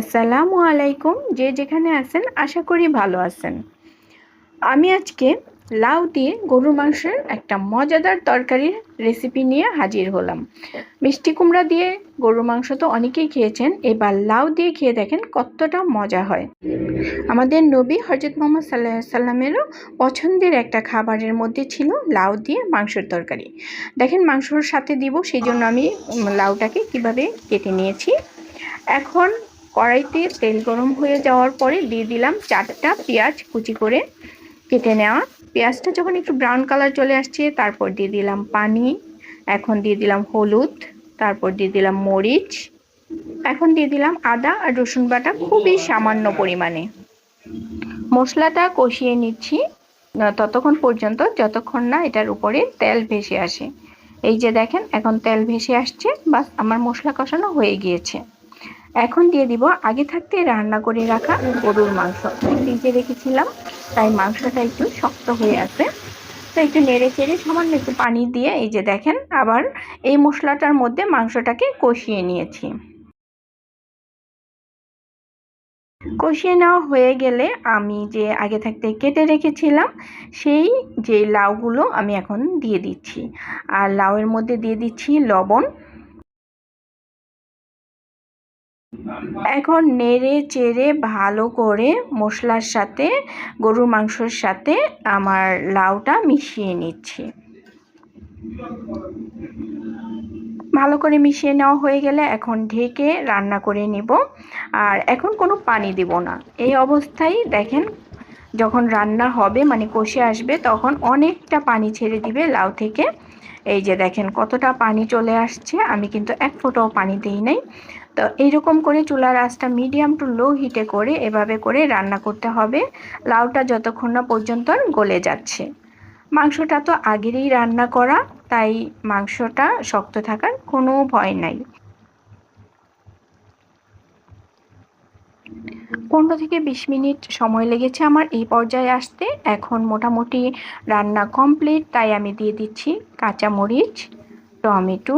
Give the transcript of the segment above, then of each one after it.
আসসালামু আলাইকুম, যে যেখানে আছেন, আশা করি ভালো আছেন। আমি আজকে লাউ দিয়ে গরুর মাংসের একটা মজাদার তরকারির রেসিপি নিয়ে হাজির হলাম। মিষ্টি কুমড়া দিয়ে গরুর মাংস তো অনেকেই খেয়েছেন, এবার লাউ দিয়ে খেয়ে দেখেন কতটা মজা হয়। আমাদের নবী হজরত মোহাম্মদ সাল্লাহ সাল্লামেরও পছন্দের একটা খাবারের মধ্যে ছিল লাউ দিয়ে মাংসের তরকারি। দেখেন মাংসর সাথে দিব, সেই জন্য আমি লাউটাকে কীভাবে কেটে নিয়েছি। এখন কড়াইতে তেল গরম হয়ে যাওয়ার পরে দিয়ে দিলাম চারটা পেঁয়াজ কুচি করে কেটে নেওয়া। পেঁয়াজটা যখন একটু ব্রাউন কালার চলে আসছে, তারপর দিয়ে দিলাম পানি, এখন দিয়ে দিলাম হলুদ, তারপর দিয়ে দিলাম মরিচ, এখন দিয়ে দিলাম আদা আর রসুন বাটা খুবই সামান্য পরিমাণে। মশলাটা কষিয়ে নিচ্ছি ততক্ষণ পর্যন্ত, যতক্ষণ না এটার উপরে তেল ভেসে আসে। এই যে দেখেন, এখন তেল ভেসে আসছে, বাস আমার মশলা কষানো হয়ে গিয়েছে। এখন দিয়ে দিব আগে থাকতে রান্না করে রাখা গরুর মাংস। ফ্রিজে রেখেছিলাম, তাই মাংসটা একটু শক্ত হয়ে আছে। তো একটু নেড়ে চেড়ে সামান্য একটু পানি দিয়ে এই যে দেখেন, আবার এই মশলাটার মধ্যে মাংসটাকে কষিয়ে নিয়েছি। কষিয়ে নেওয়া হয়ে গেলে আমি যে আগে থাকতে কেটে রেখেছিলাম, সেই যে লাউগুলো আমি এখন দিয়ে দিচ্ছি। আর লাউয়ের মধ্যে দিয়ে দিচ্ছি লবণ এখন নেড়ে চেড়ে ভালো করে মশলার সাথে, গরুর মাংসর সাথে আমার লাউটা মিশিয়ে নিচ্ছি। ভালো করে মিশিয়ে নেওয়া হয়ে গেলে এখন ঢেকে রান্না করে নিব। আর এখন কোনো পানি দেব না। এই অবস্থায় দেখেন, যখন রান্না হবে মানে কষে আসবে, তখন অনেকটা পানি ছেড়ে দিবে লাউ থেকে। এই যে দেখেন, কতটা পানি চলে আসছে। আমি কিন্তু এক ফোঁটাও পানি দিই নাই। তো এইরকম করে চুলার আঁচটা মিডিয়াম টু লো হিটে করে এভাবে করে রান্না করতে হবে। লাউটা যতক্ষণ না পর্যন্ত গলে যাচ্ছে। মাংসটা তো আগেরই রান্না করা, তাই মাংসটা শক্ত থাকার কোনো ভয় নাই। পনেরো থেকে বিশ মিনিট সময় লেগেছে আমার এই পর্যায়ে আসতে। এখন মোটামুটি রান্না কমপ্লিট তাই আমি দিয়ে দিচ্ছি কাঁচামরিচ, টমেটো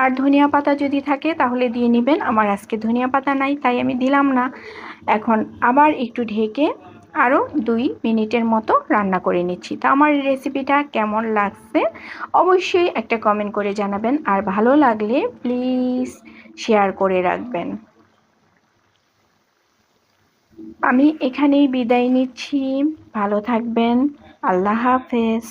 আর ধনিয়া পাতা যদি থাকে তাহলে দিয়ে নেবেন। আমার আজকে ধনিয়া পাতা নাই, তাই আমি দিলাম না। এখন আবার একটু ঢেকে আরও দুই মিনিটের মতো রান্না করে নিচ্ছি। তো আমার রেসিপিটা কেমন লাগছে অবশ্যই একটা কমেন্ট করে জানাবেন। আর ভালো লাগলে প্লিজ শেয়ার করে রাখবেন। আমি এখানেই বিদায় নিচ্ছি। ভালো থাকবেন। আল্লাহ হাফেজ।